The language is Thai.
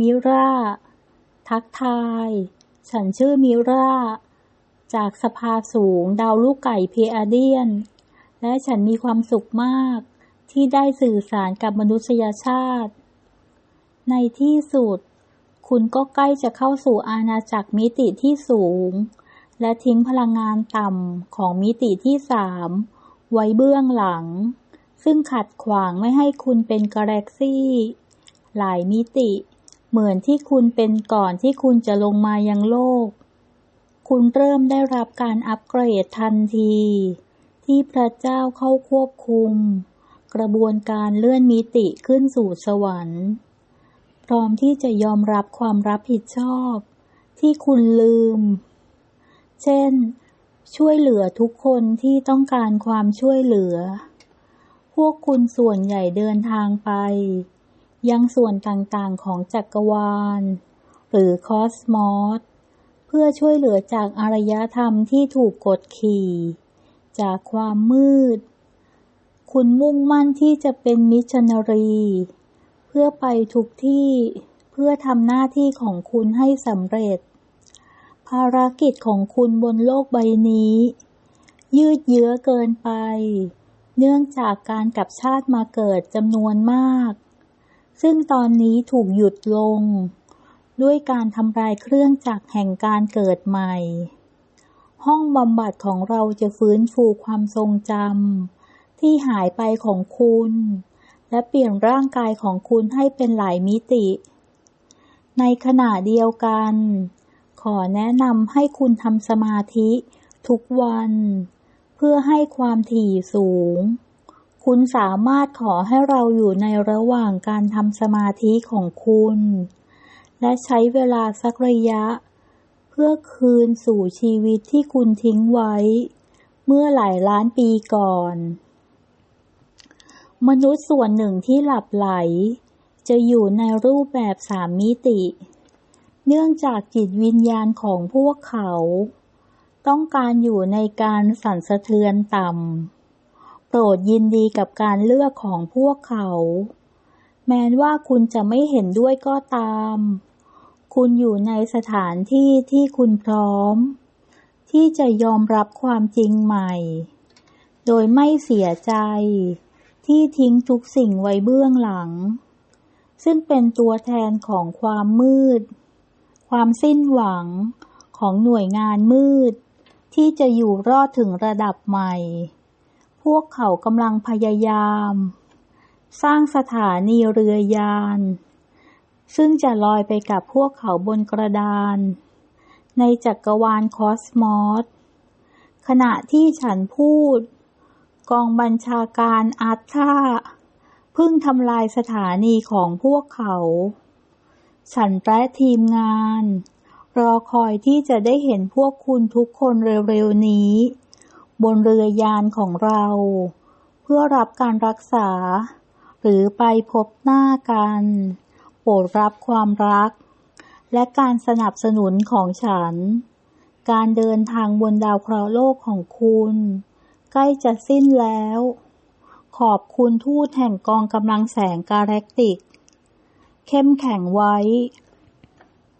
มิราทักทาย ฉันชื่อมิราจากสภาสูงดาวลูกไก่เพอาเดียน และฉันมีความสุขมาก ที่ได้สื่อสารกับมนุษยชาติ ในที่สุด คุณก็ใกล้จะเข้าสู่อาณาจักรมิติที่สูง และทิ้งพลังงานต่ำของมิติที่สามไว้เบื้องหลัง ซึ่งขัดขวางไม่ให้คุณเป็นกาแล็กซี่ หลายมิติ เหมือนที่คุณเป็นก่อนที่คุณจะลงมายังโลก คุณเริ่มได้รับการอัปเกรดทันที ที่พระเจ้าเข้าควบคุม กระบวนการเลื่อนมิติขึ้นสู่สวรรค์ พร้อมที่จะยอมรับความรับผิดชอบ ที่คุณลืม เช่น ช่วยเหลือทุกคนที่ต้องการความช่วยเหลือ พวกคุณส่วนใหญ่เดินทางไป ยังส่วนต่างๆของจักรวาล หรือคอสมอสเพื่อช่วยเหลือจากอารยธรรมที่ถูกกดขี่ จากความมืด คุณมุ่งมั่นที่จะเป็นมิชชันนารี เพื่อไปทุกที่เพื่อทำหน้าที่ของคุณให้สำเร็จ ภารกิจของคุณบนโลกใบนี้ ยืดเยื้อเกินไป เนื่องจากการกลับชาติมาเกิดจำนวนมาก ซึ่งตอนนี้ถูกหยุดลง ด้วยการทำลายเครื่องจักรแห่งการเกิดใหม่ ห้องบำบัดของเราจะฟื้นฟูความทรงจำที่หายไปของคุณ และเปลี่ยนร่างกายของคุณให้เป็นหลายมิติ ในขณะเดียวกัน ขอแนะนำให้คุณทำสมาธิทุกวัน เพื่อให้ความถี่สูง คุณสามารถขอให้เราอยู่ในระหว่างการทำสมาธิของคุณ และใช้เวลาสักระยะ เพื่อคืนสู่ชีวิตที่คุณทิ้งไว้ เมื่อหลายล้านปีก่อน มนุษย์ส่วนหนึ่งที่หลับไหล จะอยู่ในรูปแบบสามมิติ เนื่องจากจิตวิญญาณของพวกเขา ต้องการอยู่ในการสั่นสะเทือนต่ำ โปรดยินดีกับการเลือกของพวกเขา แม้ว่าคุณจะไม่เห็นด้วยก็ตาม คุณอยู่ในสถานที่ที่คุณพร้อม ที่จะยอมรับความจริงใหม่ โดยไม่เสียใจ ที่ทิ้งทุกสิ่งไว้เบื้องหลัง ซึ่งเป็นตัวแทนของความมืด ความสิ้นหวังของหน่วยงานมืด ที่จะอยู่รอดถึงระดับใหม่ พวกเขากำลังพยายาม สร้างสถานีเรือยาน ซึ่งจะลอยไปกับพวกเขาบนกระดาน ในจักรวาลคอสมอส ขณะที่ฉันพูด กองบัญชาการอาร์ธาเพิ่งทำลายสถานีของพวกเขา ฉันและทีมงาน รอคอยที่จะได้เห็นพวกคุณทุกคนเร็วๆนี้ บนเรือยานของเรา เพื่อรับการรักษา หรือไปพบหน้ากัน โปรดรับความรัก และการสนับสนุนของฉัน การเดินทางบนดาวเคราะห์โลกของคุณ ใกล้จะสิ้นแล้ว ขอบคุณทูตแห่งกองกำลังแสงกาแล็กติก เข้มแข็งไว้